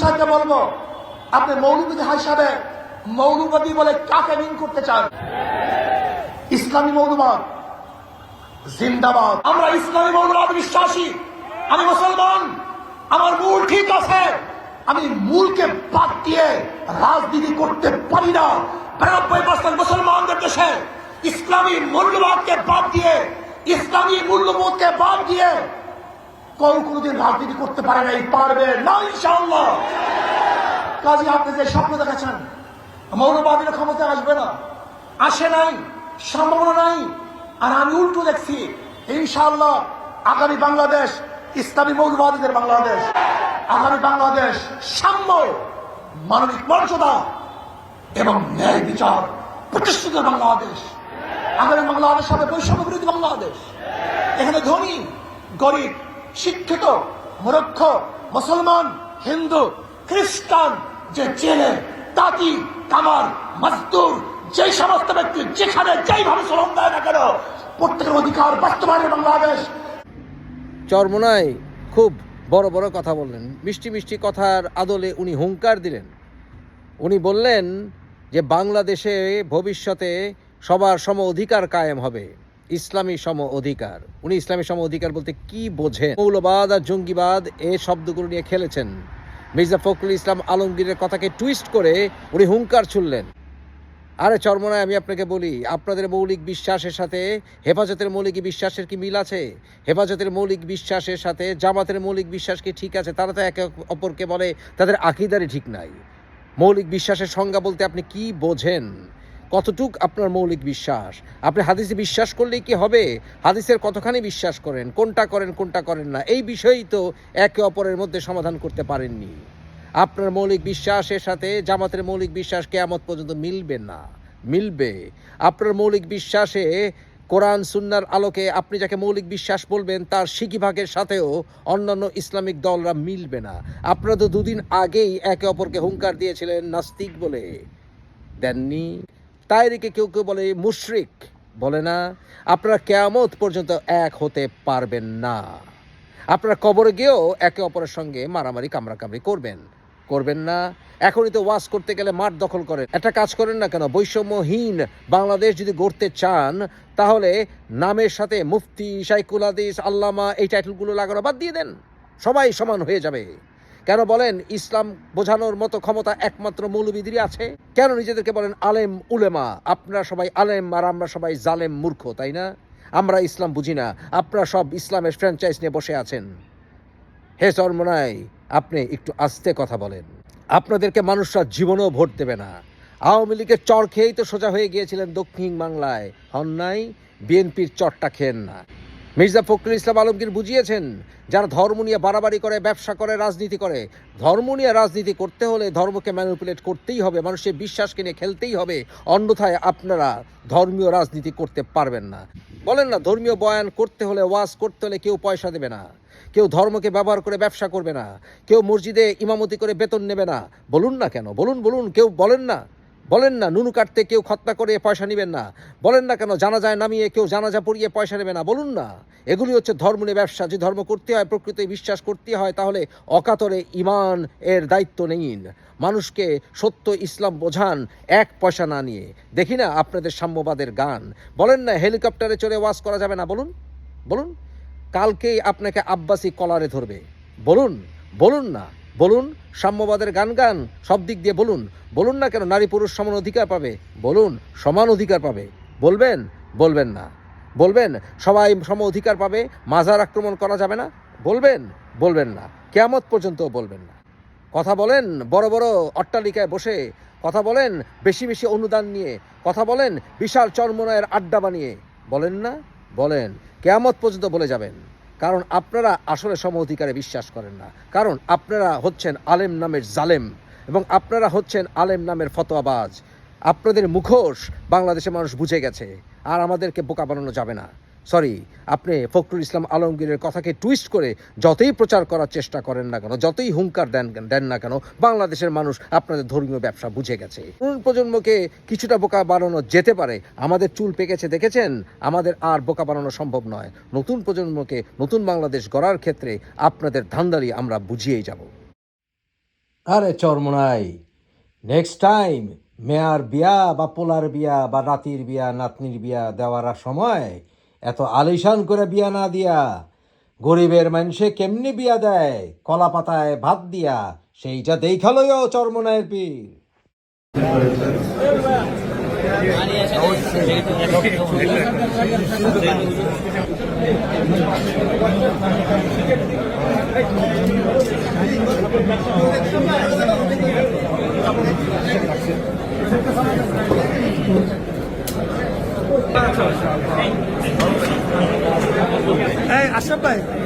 সাহেবকে বলব, আপনি মৌলবাদী হিসাবে মৌলবাদী বলে কাকে মিন করতে চান? ইসলামী মৌলবাদ, জিন্দাবাদ। আমরা ইসলামী মৌলবাদ বিশ্বাসী, আমি মুসলমান, আমার মূল ঠিক আছে, আমি মূলকে বাদ দিয়ে রাজনীতি করতে পারি না। বিরানব্বই পার্সেন্ট মুসলমানদের দেশে ইসলামী মূল্যবাদকে বাদ দিয়ে, ইসলামী মূল্যবোধকে বাদ দিয়ে কেউ কোনোদিন রাজনীতি করতে পারে নাই, পারবে না, ইনশাআল্লাহ। কাজে আপনি যে স্বপ্ন দেখেছেন মৌলবাদীরা ক্ষমতা আসবে না। আসে নাই, সম্ভাবনা নাই। আর আমি উল্টো দেখছি, ইনশাআল্লাহ, আগামী বাংলাদেশ, ইসলামী মৌলবাদীদের বাংলাদেশ। আগামী বাংলাদেশ সাম্য, মানবিক মর্যাদা এবং ন্যায় বিচার প্রতিষ্ঠিত বাংলাদেশ। আগামী বাংলাদেশ হবে বৈষম্য বিরোধী বাংলাদেশ। এখানে ধনী, গরিব শিক্ষিত, মূর্খ, মুসলমান, হিন্দু, খ্রিস্টান, যে জেলে, তাঁতি, কামার, মজদুর, যে সমস্ত ব্যক্তি যেখানে যেইভাবে শ্রম দেয় না কেন, প্রত্যেকের অধিকার বাস্তবায়নের বাংলাদেশ। চরমোনায় খুব বড় বড় কথা বললেন। মিষ্টি মিষ্টি কথার আদলে উনি হুঙ্কার দিলেন। উনি বললেন যে, বাংলাদেশে ভবিষ্যতে সবার সম অধিকার কায়েম হবে। ইসলামী সম অধিকার। উনি ইসলামী সম অধিকার বলতে কি বোঝেন? মৌলবাদ আর জঙ্গিবাদ এ শব্দগুলো নিয়ে খেলেছেন। মির্জা ফখরুল ইসলাম আলমগীরের কথাকে টুইস্ট করে উনি হুঙ্কার ছুড়লেন। আরে চর্মনায় আমি আপনাকে বলি, আপনাদের মৌলিক বিশ্বাসের সাথে হেফাজতের মৌলিক বিশ্বাসের কি মিল আছে? হেফাজতের মৌলিক বিশ্বাসের সাথে জামাতের মৌলিক বিশ্বাস কি ঠিক আছে? তারা তো একে অপরকে বলে তাদের আকিদারই ঠিক নাই। মৌলিক বিশ্বাসের সংজ্ঞা বলতে আপনি কি বোঝেন? কতটুক আপনার মৌলিক বিশ্বাস? আপনি হাদিসে বিশ্বাস করলেই কি হবে? হাদিসের কতখানি বিশ্বাস করেন? কোনটা করেন কোনটা করেন না? এই বিষয়ই তো একে অপরের মধ্যে সমাধান করতে পারেননি। আপনার মৌলিক বিশ্বাসের সাথে জামাতের মৌলিক বিশ্বাস কেয়ামত পর্যন্ত মিলবে না। মিলবে। আপনার মৌলিক বিশ্বাসে কোরআন, সুন্নার আলোকে আপনি যাকে মৌলিক বিশ্বাস বলবেন, তার সিকিভাগের সাথেও অন্যান্য ইসলামিক দলরা মিলবে না। আপনারা তো দুদিন আগেই একে অপরকে হুঙ্কার দিয়েছিলেন নাস্তিক বলে। দেননি? তাই রেখে কেউ কেউ বলে, মুশরিক। বলে না, আপনারা কেয়ামত পর্যন্ত এক হতে পারবেন না। আপনারা কবরে গিয়েও একে অপরের সঙ্গে মারামারি, কামড়াকামড়ি করবেন। করবেন না। এখনই তো ওয়াজ করতে গেলে মাঠ দখল করেন। একটা কাজ করেন না কেন? বৈষম্যহীন বাংলাদেশ যদি গড়তে চান, তাহলে নামের সাথে মুফতি শাইকুল হাদিস, আল্লামা এই টাইটেলগুলো লাগানো বাদ দিয়ে দেন। সবাই সমান হয়ে যাবে। কেন বলেন ইসলাম বোঝানোর মতো ক্ষমতা একমাত্র মৌলবিদেরই আছে? কেন নিজেদেরকে বলেন আলেম উলেমা? আপনারা সবাই আলেম আর আমরা সবাই জালেম মূর্খ, তাই না? আমরা ইসলাম বুঝি না। আপনারা সব ইসলামের ফ্র্যাঞ্চাইজ নিয়ে বসে আছেন। হে চর্মনাই, আপনি একটু আস্তে কথা বলেন। আপনাদেরকে মানুষরা জীবনেও ভোট দেবে না। আওয়ামী লীগের চর খেয়েই তো সোজা হয়ে গিয়েছিলেন দক্ষিণ বাংলায়। হন নাই, বিএনপির চরটা খেয়েন না। মির্জা ফখরুল ইসলাম আলমগীর বুঝিয়েছেন, যারা ধর্ম নিয়ে বাড়াবাড়ি করে, ব্যবসা করে, রাজনীতি করে, ধর্ম নিয়ে রাজনীতি করতে হলে ধর্মকে ম্যানিপুলেট করতেই হবে, মানুষের বিশ্বাসকে নিয়ে খেলতেই হবে, অন্যথায় আপনারা ধর্মীয় রাজনীতি করতে পারবেন না। বলেন না, ধর্মীয় বয়ান করতে হলে, ওয়াজ করতে হলে কেউ পয়সা দেবে না, কেউ ধর্মকে ব্যবহার করে ব্যবসা করবে না, কেউ মসজিদে ইমামতি করে বেতন নেবে না, বলুন না কেন? বলুন বলুন, কেউ বলেন না? বলেন না, নুনু কাটতে কেউ খত্তা করে পয়সা নেবেন না। বলেন না কেন, জানাজায় নামিয়ে কেউ জানাজা পড়িয়ে পয়সা নেবে না, বলুন না। এগুলি হচ্ছে ধর্ম নিয়ে ব্যবসা, যে ধর্ম করতে হয় প্রকৃতি বিশ্বাস করতে হয়, তাহলে অকাতরে ইমান এর দায়িত্ব নিন। মানুষকে সত্য ইসলাম বোঝান, এক পয়সা না নিয়ে। দেখি না আপনাদের সাম্যবাদের গান। বলেন না, হেলিকপ্টারে চড়ে ওয়াশ করা যাবে না, বলুন। বলুন, কালকেই আপনাকে আব্বাসি কলারে ধরবে। বলুন বলুন না। বলুন, সাম্যবাদের গান গান, সব দিক দিয়ে বলুন। বলুন না কেন নারী পুরুষ সমান অধিকার পাবে? বলুন, সমান অধিকার পাবে। বলবেন বলবেন না। বলবেন, সবাই সম অধিকার পাবে, মাজার আক্রমণ করা যাবে না। বলবেন বলবেন না। কেয়ামত পর্যন্ত বলবেন না। কথা বলেন, বড় বড় অট্টালিকায় বসে। কথা বলেন, বেশি বেশি অনুদান নিয়ে। কথা বলেন, বিশাল চরমনায়ের আড্ডা বানিয়ে। বলেন না, বলেন। কেয়ামত পর্যন্ত বলে যাবেন। কারণ আপনারা আসলে সম অধিকারে বিশ্বাস করেন না। কারণ আপনারা হচ্ছেন আলেম নামের জালেম এবং আপনারা হচ্ছেন আলেম নামের ফতোয়াবাজ। আপনাদের মুখোশ বাংলাদেশের মানুষ বুঝে গেছে, আর আমাদেরকে বোকা বানানো যাবে না। সরি আপনি ফখরুল ইসলাম আলমগীরের কথাকে টুইস্ট করে যতই প্রচার করার চেষ্টা করেন না কেন, যতই হুঙ্কার দেন দেন না কেন, বাংলাদেশের মানুষ আপনাদের ধর্মীয় ব্যবসা বুঝে গেছে। তরুণ প্রজন্মকে কিছুটা বোকা বানানো যেতে পারে, আমাদের চুল পেকেছে, দেখেছেন? আমাদের আর বোকা বানানো সম্ভব নয়। নতুন প্রজন্মকে নতুন বাংলাদেশ গড়ার ক্ষেত্রে আপনাদের ধান্দালি আমরা বুঝিয়েই যাব। আরে চরমনাই নেক্সট টাইম মেয়ার বিয়া বা পোলার বিয়া বা নাতির বিয়া, নাতনির বিয়া দেওয়ার সময় এত আলিশান করে বিয়া না দিয়া, গরিবের মানুষে কেমনি বিয়া দেয়? কলা পাতায় ভাত দিয়া, সেইটা দেখালইও চরমনায়ের পীর। আশরাফ 对